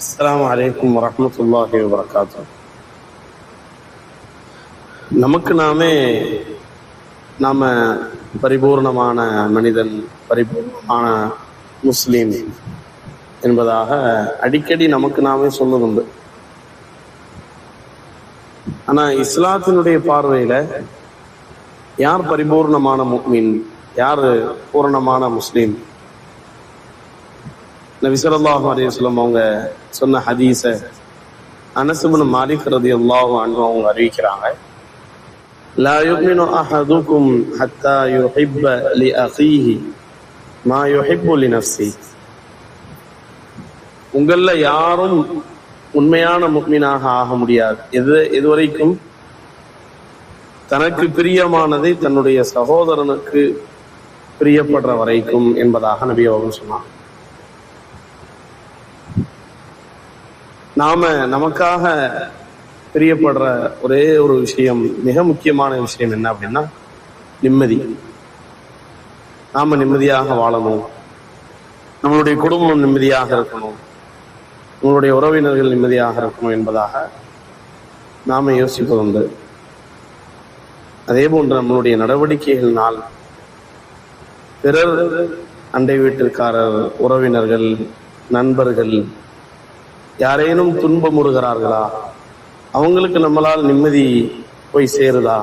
அஸ்லாம் வலைக்கம் வரமத்துல்லாஹி வபரகாத்து நமக்கு நாமே நாம பரிபூர்ணமான மனிதன் பரிபூர்ணமான முஸ்லீம் என்பதாக அடிக்கடி நமக்கு நாமே சொல்லுதுண்டு ஆனா இஸ்லாத்தினுடைய பார்வையில யார் பரிபூர்ணமான முக்மீன் யார் பூரணமான முஸ்லீம் நபி ஸல்லல்லாஹு அவங்க சொன்ன ஹதீச அனஸ் மாறிக்கிறது மாலிக் ரலியல்லாஹு அவங்க அறிவிக்கிறாங்க. لا يؤمن أحدكم حتى يحب لأخيه ما يحب لنفسه உங்கள யாரும் உண்மையான முக்மீனாக ஆக முடியாது. எது எதுவரைக்கும்? தனக்கு பிரியமானதை தன்னுடைய சகோதரனுக்கு பிரியப்படுற வரைக்கும் என்பதாக நபி அவர்கள் சொன்னார் நாம நமக்காக பிரியப்படுற ஒரே ஒரு விஷயம் மிக முக்கியமான விஷயம் என்ன அப்படின்னா நிம்மதி. நாம நிம்மதியாக வாழணும். நம்மளுடைய குடும்பம் நிம்மதியாக இருக்கணும். நம்மளுடைய உறவினர்கள் நிம்மதியாக இருக்கணும் என்பதாக நாம யோசிப்பதுண்டு அதே போன்று நம்மளுடைய நடவடிக்கைகளினால் பிறர் அண்டை வீட்டிற்காரர் உறவினர்கள் நண்பர்கள் யாரேனும் துன்பமுறுகிறார்களா? அவங்களுக்கு நம்மளால் நிம்மதி போய் சேருதா?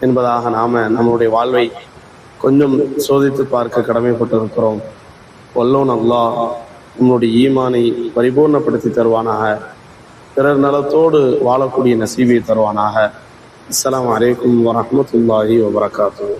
என்பதாக நாம நம்மளுடைய வாழ்வை கொஞ்சம் சோதித்து பார்க்க கடமைப்பட்டிருக்கிறோம். வல்லோன் அல்லாஹ் நம்முடைய ஈமானை பரிபூர்ணப்படுத்தி தருவானாக. பிறர் நலத்தோடு வாழக்கூடிய நசீபை தருவானாக. அஸ்லாம் வலைக்கம் வரமத்துல்லாஹி வபரகாத்துஹு.